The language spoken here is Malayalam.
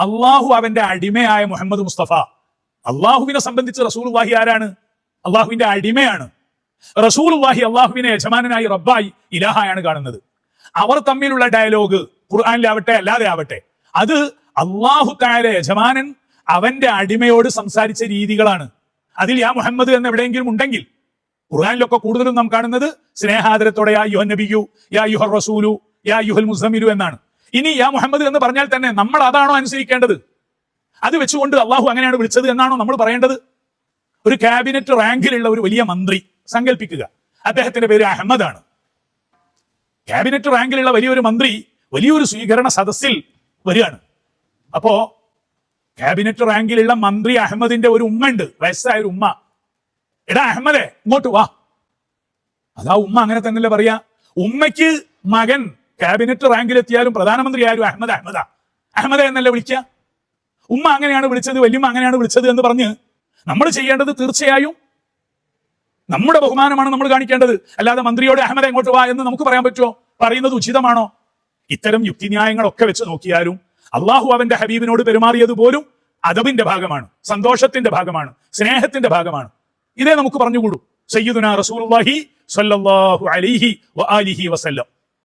അള്ളാഹു അവന്റെ അടിമയായ മുഹമ്മദ് മുസ്തഫ. അള്ളാഹുവിനെ സംബന്ധിച്ച് റസൂൽ വാഹി ആരാണ്? അള്ളാഹുവിന്റെ അടിമയാണ്. റസൂൽ വാഹി അള്ളാഹുവിനെ യജമാനായി റബ്ബായി ഇലാഹായാണ് കാണുന്നത്. അവർ തമ്മിലുള്ള ഡയലോഗ് ഖുർആാനിലാവട്ടെ അല്ലാതെ ആവട്ടെ അത് അള്ളാഹു താര യജമാനൻ അവന്റെ അടിമയോട് സംസാരിച്ച രീതികളാണ്. അതിൽ യാ മുഹമ്മദ് എന്ന് എവിടെയെങ്കിലും ഉണ്ടെങ്കിൽ ഖുർആാനിലൊക്കെ കൂടുതലും നാം കാണുന്നത് സ്നേഹാദരത്തോടെ യാ യുഹ നബിയു യാ യുഹർ റസൂലു യാ യുഹൽ മുസമിലു എന്നാണ്. ഇനി യാ മുഹമ്മദ് എന്ന് പറഞ്ഞാൽ തന്നെ നമ്മൾ അതാണോ അനുസരിക്കേണ്ടത്? അത് വെച്ചുകൊണ്ട് അള്ളാഹു അങ്ങനെയാണ് വിളിച്ചത് എന്നാണോ നമ്മൾ പറയേണ്ടത്? ഒരു ക്യാബിനറ്റ് റാങ്കിലുള്ള ഒരു വലിയ മന്ത്രി സങ്കല്പിക്കുക അദ്ദേഹത്തിന്റെ പേര് അഹമ്മദ് ആണ് ക്യാബിനറ്റ് റാങ്കിലുള്ള വലിയൊരു മന്ത്രി വലിയൊരു സ്വീകരണ സദസ്സിൽ വരികയാണ്. അപ്പോ ക്യാബിനറ്റ് റാങ്കിലുള്ള മന്ത്രി അഹമ്മദിന്റെ ഒരു ഉമ്മ ഉണ്ട്. വയസ്സായ ഒരു ഉമ്മ. എടാ അഹമ്മദേ ഇങ്ങോട്ട് വാ. അതാ ഉമ്മ അങ്ങനെ തന്നെയല്ലേ പറയാ? ഉമ്മയ്ക്ക് മകൻ ക്യാബിനറ്റ് റാങ്കിലെത്തിയാലും പ്രധാനമന്ത്രി ആരും അഹമ്മദ് അഹമ്മദ. അഹമ്മദ എന്നല്ല വിളിക്കുക ഉമ്മ അങ്ങനെയാണ് വിളിച്ചത് വല്യമ്മ അങ്ങനെയാണ് വിളിച്ചത് എന്ന് പറഞ്ഞ് നമ്മൾ ചെയ്യേണ്ടത് തീർച്ചയായും നമ്മുടെ ബഹുമാനമാണ് നമ്മൾ കാണിക്കേണ്ടത്. അല്ലാതെ മന്ത്രിയോട് അഹമ്മദ് എങ്ങോട്ട് വാ എന്ന് നമുക്ക് പറയാൻ പറ്റുമോ? പറയുന്നത് ഉചിതമാണോ? ഇത്തരം യുക്തിന്യായങ്ങളൊക്കെ വെച്ച് നോക്കിയാലും അള്ളാഹു അവന്റെ ഹബീബിനോട് പെരുമാറിയത് പോലും അദബിന്റെ ഭാഗമാണ് സന്തോഷത്തിന്റെ ഭാഗമാണ് സ്നേഹത്തിന്റെ ഭാഗമാണ്. ഇതേ നമുക്ക് പറഞ്ഞുകൂടൂ. സയ്യിദുന റസൂലുള്ളാഹി അലൈഹി വആലിഹി വസല്ലം.